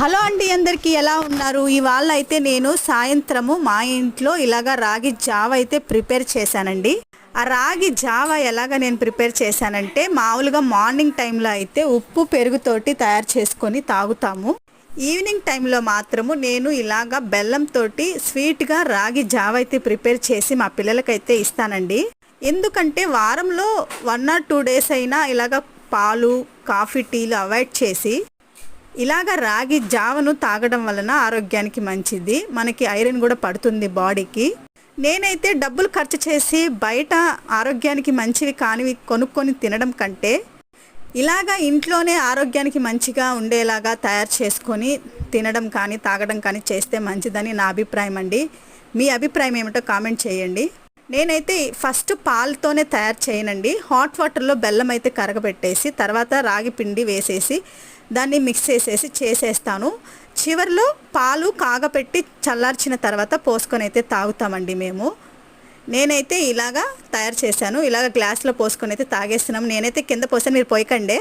Hello అండి అందరికీ ఎలా ఉన్నారు? ఇవాళ అయితే నేను సాయంత్రము మా ఇంట్లో ఇలాగా రాగి జావ అయితే ప్రిపేర్ చేశానండి. ఆ రాగి జావ ఎలాగ నేను ప్రిపేర్ చేశానంటే మామూలుగా మార్నింగ్ టైంలో అయితే ఉప్పు పెరుగుతోటి తయారు చేసుకొని తాగుతాము. ఈవినింగ్ టైంలో మాత్రము నేను ఇలాగా బెల్లంతోటి స్వీట్గా రాగి జావ అయితే ప్రిపేర్ చేసి మా పిల్లలకైతే ఇస్తానండి. ఎందుకంటే వారంలో వన్ ఆర్ టూ డేస్ అయినా ఇలాగ పాలు కాఫీ టీలు అవాయిడ్ చేసి ఇలాగ రాగి జావను తాగడం వలన ఆరోగ్యానికి మంచిది. మనకి ఐరన్ కూడా పడుతుంది బాడీకి. నేనైతే డబ్బులు ఖర్చు చేసి బయట ఆరోగ్యానికి మంచివి కానివి కొనుక్కొని తినడం కంటే ఇలాగా ఇంట్లోనే ఆరోగ్యానికి మంచిగా ఉండేలాగా తయారు చేసుకొని తినడం కానీ తాగడం కానీ చేస్తే మంచిదని నా అభిప్రాయం అండి. మీ అభిప్రాయం ఏమిటో కామెంట్ చేయండి. నేనైతే ఫస్ట్ పాలతోనే తయారు చేయనండి. హాట్ వాటర్లో బెల్లం అయితే కరగబెట్టేసి తర్వాత రాగి పిండి వేసేసి దాన్ని మిక్స్ చేసేసి చేసేస్తాను. చివరిలో పాలు కాగపెట్టి చల్లార్చిన తర్వాత పోసుకొని అయితే తాగుతామండి మేము. నేనైతే ఇలాగా తయారు చేశాను. ఇలాగ గ్లాస్లో పోసుకొని అయితే తాగేస్తున్నాము. నేనైతే కింద పోసాను. మీరు పోయకండే.